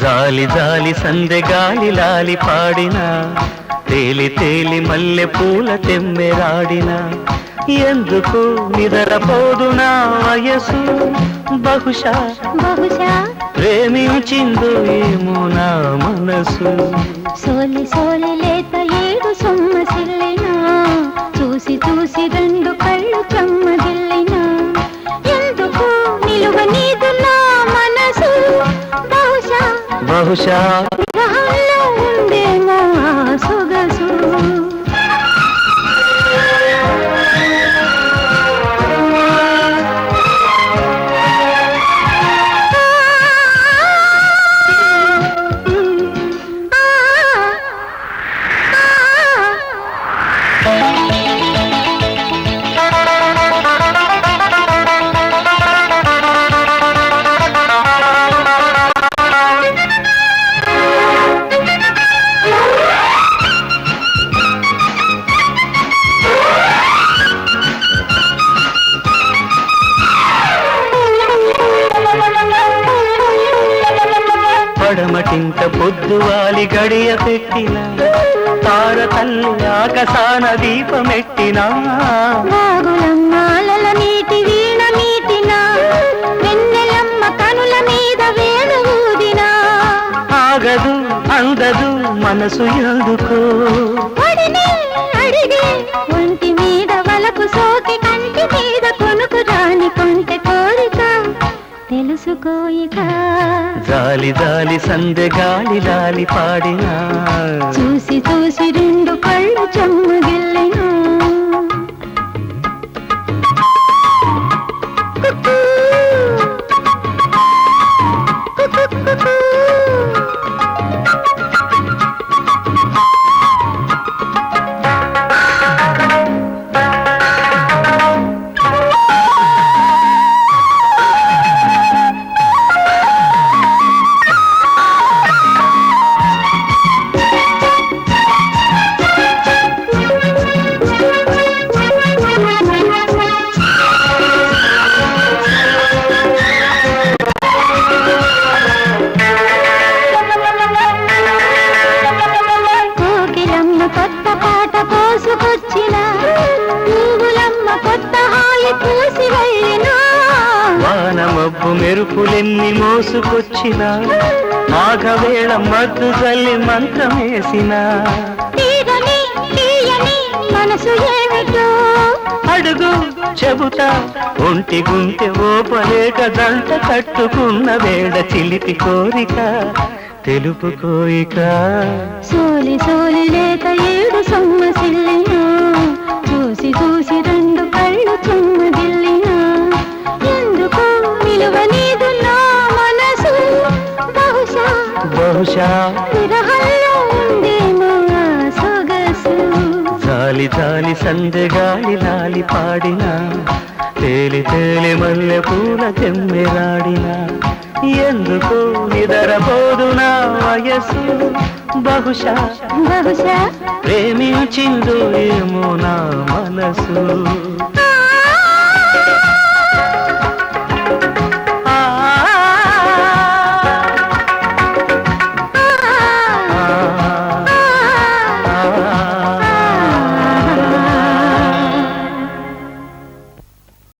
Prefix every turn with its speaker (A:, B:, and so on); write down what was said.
A: జాలి జాలి సందె గాలి లాలి పాడిన తేలి తేలి మల్లె పూల తెమ్మెరాడిన ఎందుకు నిదరపోదు నా వయసు? బహుశా
B: బహుశా
A: ప్రేమించిందో ఏమో నా మనసు.
B: సోలి సోలి బహుశా
A: పడమటింత పొద్దువాలి గడియ పెట్టిన తార తల్లి ఆకసాన దీపమెట్టినా.
B: నీటి వీణ మీటినా వెన్నెలమ్మ కనుల మీద ఊదినా.
A: ఆగదు అందదు మనసు ఎందుకు? జాలి జాలి సందె గాలి లాలి పాడినా.
B: చూసి చూసి రెండు కళ్ళు చెమ్మగిల్లినా కోకిలమ్మ కొత్త పాట పోసుకొచ్చిన పువ్వులమ్మ కొత్త హాయి పూసి వెళ్ళినా.
A: వాన మబ్బు మెరుపులెన్ని మోసుకొచ్చినా. మాఘవేళ మద్దు చల్లి మంత్రమేసిన
B: మనసు ఏమిటో?
A: అడుగు చెబుతా. ఒంటి గుంటె ఓపలేక దంట కట్టుకున్న వేడ చిలిపి కోరిక. తెలుపు కోయిక
B: సోలి సోలి లేత ఏడు సొమ్మసిల్లినా చూసి చూసి రెండు కళ్ళు చెమ్మగిల్లినా ఎందుకు విలువ నీదు నా మనసు. బహుశా
A: బహుశా
B: ఉందేమో ఆ సొగసు.
A: జాలి జాలి సందె గాలి లాలి పాడిన. తేలి తేలి మల్లె పూల తెమ్మెరాడిన ఎందుకు నిదరపోదు నా వయసు బహుశా
B: బహుశా?
A: ప్రేమించిందో ఏమో నా మనసు.